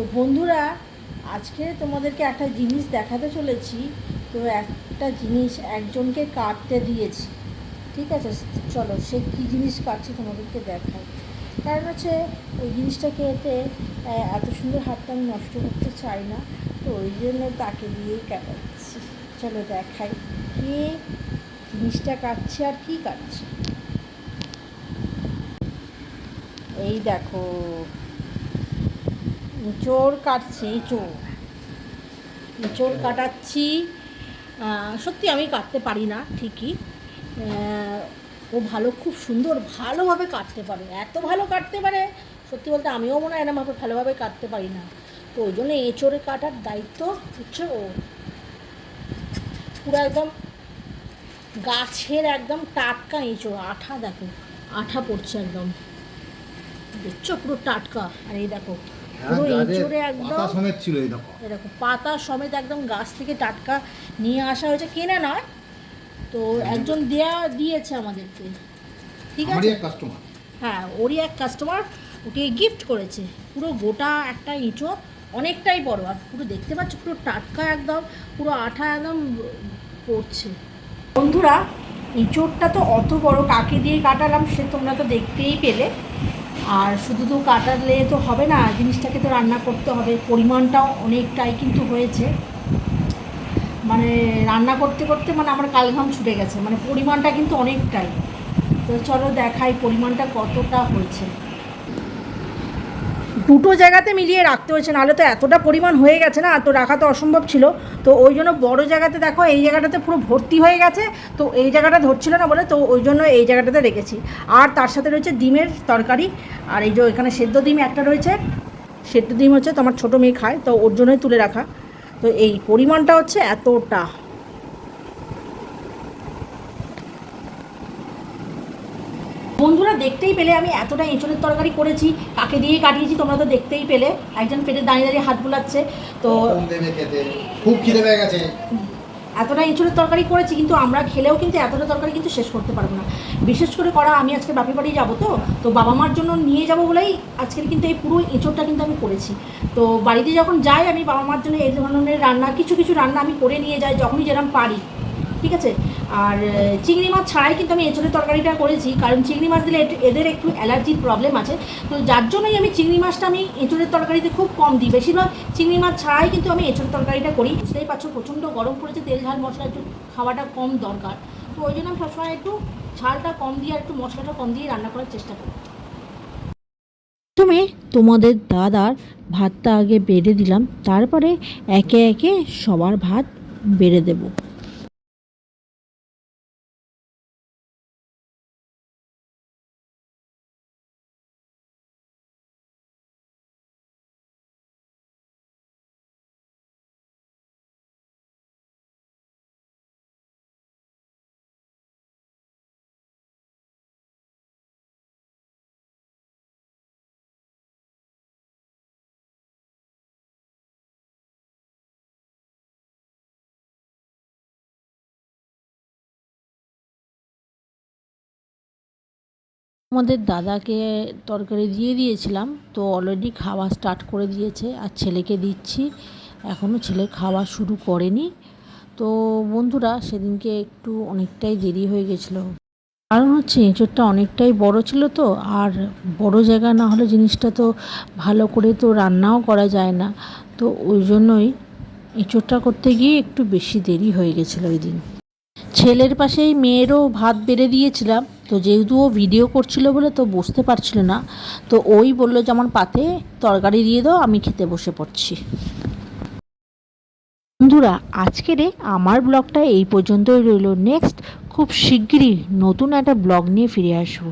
তো বন্ধুরা, আজকে তোমাদেরকে একটা জিনিস দেখাতে চলেছি। তো একটা জিনিস একজনকে কাটতে দিয়েছি। ঠিক আছে? চলো, সে কী জিনিস কাটছে তোমাদেরকে দেখাই। কারণ হচ্ছে, ওই জিনিসটাকে এতে এত সুন্দর হাতটা আমি নষ্ট করতে চাই না। তো ওই জন্য তাকে দিয়েই কাটাচ্ছি। চলো দেখাই কে জিনিসটা কাটছে আর কি কাটছে। এই দেখো চোর কাটছে চোর চোর কাটাচ্ছি সত্যি আমি কাটতে পারি না ঠিকই। ও ভালো খুব সুন্দর ভালোভাবে কাটতে পারে। এত ভালো কাটতে পারে সত্যি বলতে আমিও মনে হয় এরমভাবে ভালোভাবে কাটতে পারি না। তো ওই জন্য এঁচোড়ে কাটার দায়িত্ব হচ্ছে ও। পুরো একদম গাছের একদম টাটকা এঁচোড় আঠা দেখো আঠা পড়ছে একদম। দেখছ পুরো টাটকা? আর এই দেখো পুরো এঁচোড়ে একদম হ্যাঁ, পাতা সমেত ছিল এই দেখো। এরকম পাতা সমেত একদম গাছ থেকে টাটকা নিয়ে আসা হয়েছে। কেনা নয় তো একজন দেয়া দিয়েছে আমাদেরকে। ঠিক আছে? কাস্টমার হ্যাঁ ওরই এক কাস্টমার ওকে গিফট করেছে। পুরো গোটা একটা ইঁচড় অনেকটাই বড়। আর পুরো দেখতে পাচ্ছ পুরো টাটকা একদম পুরো আঠা একদম পড়ছে। বন্ধুরা ইঁচড়টা তো অত বড় কাকে দিয়ে কাটালাম সে তোমরা তো দেখতেই পেলে। আর শুধু তো কাটালে তো হবে না, জিনিসটাকে তো রান্না করতে হবে। পরিমাণটাও অনেকটাই কিন্তু হয়েছে। মানে রান্না করতে করতে মানে আমার কালঘাম ছুটে গেছে। মানে পরিমাণটা কিন্তু অনেকটাই। তো চলো দেখাই পরিমাণটা কতটা হয়েছে। দুটো জায়গাতে মিলিয়ে রাখতে হয়েছে, নাহলে তো এতটা পরিমাণ হয়ে গেছে না তো রাখা তো অসম্ভব ছিল। তো ওই জন্য বড় জায়গাতে দেখো, এই জায়গাটাতে পুরো ভর্তি হয়ে গেছে, তো এই জায়গাটা ধরছিল না বলে, তো ওই জন্য এই জায়গাটাতে রেখেছি। আর তার সাথে রয়েছে ডিমের তরকারি, আর এই যে এখানে সেদ্ধ ডিম একটা রয়েছে, সেদ্ধ ডিম হচ্ছে তোমার ছোটো মেয়ে খায়, তো ওর জন্যই তুলে রাখা। তো এই পরিমাণটা হচ্ছে এতটা। বন্ধুরা দেখতেই পেলে আমি এতটা এঁচড়ের তরকারি করেছি কাকে দিয়ে কাটিয়েছি তোমরা তো দেখতেই পেলে। একজন পেটে দাঁড়িয়ে দাঁড়িয়ে হাত বুলাচ্ছে তো খুব খিদে পেয়ে গেছে। এতটা এঁচড়ের তরকারি করেছি কিন্তু আমরা খেলেও কিন্তু এতটা তরকারি কিন্তু শেষ করতে পারব না। বিশেষ করে করা আমি আজকে বাপের বাড়ি যাব তো তো বাবা মার জন্য নিয়ে যাব বলেই আজকের কিন্তু এই পুরো এঁচড়টা কিন্তু আমি করেছি। তো বাড়িতে যখন যাই আমি বাবা মার জন্য এই ধরনের রান্না কিছু কিছু রান্না আমি করে নিয়ে যাই যখনই যেরকম পারি। ঠিক আছে? আর চিংড়ি মাছ ছাড়াই কিন্তু আমি এঁচড়ের তরকারিটা করেছি। কারণ চিংড়ি মাছ দিলে এদের একটু অ্যালার্জির প্রবলেম আছে। তো যার জন্যই আমি চিংড়ি মাছটা আমি এঁচড়ের তরকারিতে খুব কম দিই। বেশিরভাগ চিংড়ি মাছ ছাড়াই কিন্তু আমি এঁচড়ের তরকারিটা করি। বুঝতেই পারছ, প্রচণ্ড গরম পড়েছে, তেল ঝাল, মশলা একটু খাওয়াটা কম দরকার। তো ওই জন্য আমি সবসময় একটু ঝালটা কম দিয়ে আর একটু মশলাটা কম দিয়ে রান্না করার চেষ্টা করি। প্রথমে তোমাদের দাদার ভাতটা আগে বেড়ে দিলাম। তারপরে একে একে সবার ভাত বেড়ে দেব। আমাদের দাদাকে তরকারি দিয়ে দিয়েছিলাম, তো অলরেডি খাওয়া স্টার্ট করে দিয়েছে আর ছেলেকে দিচ্ছি। এখনও ছেলে খাওয়া শুরু করেনি। তো বন্ধুরা, সেদিনকে একটু অনেকটাই দেরি হয়ে গেছিল। কারণ হচ্ছে, এঁচোড়টা অনেকটাই বড় ছিল তো, আর বড় জায়গা না হলে জিনিসটা তো ভালো করে তো রান্নাও করা যায় না। তো ওই জন্যই এঁচোড়টা করতে গিয়ে একটু বেশি দেরি হয়ে গেছিল ওই দিন। ছেলের পাশেই মেয়েরও ভাত বেড়ে দিয়েছিলাম। তো যেহেতু ও ভিডিও করছিল বলে তো বুঝতে পারছিল না, তো ওই বলল যে, আমার পাতে তরকারি দিয়ে দাও, আমি খেতে বসে পড়ছি। বন্ধুরা, আজকের আমার ব্লগটা এই পর্যন্তই রইল। নেক্সট, খুব শিগগিরই নতুন একটা ব্লগ নিয়ে ফিরে আসব।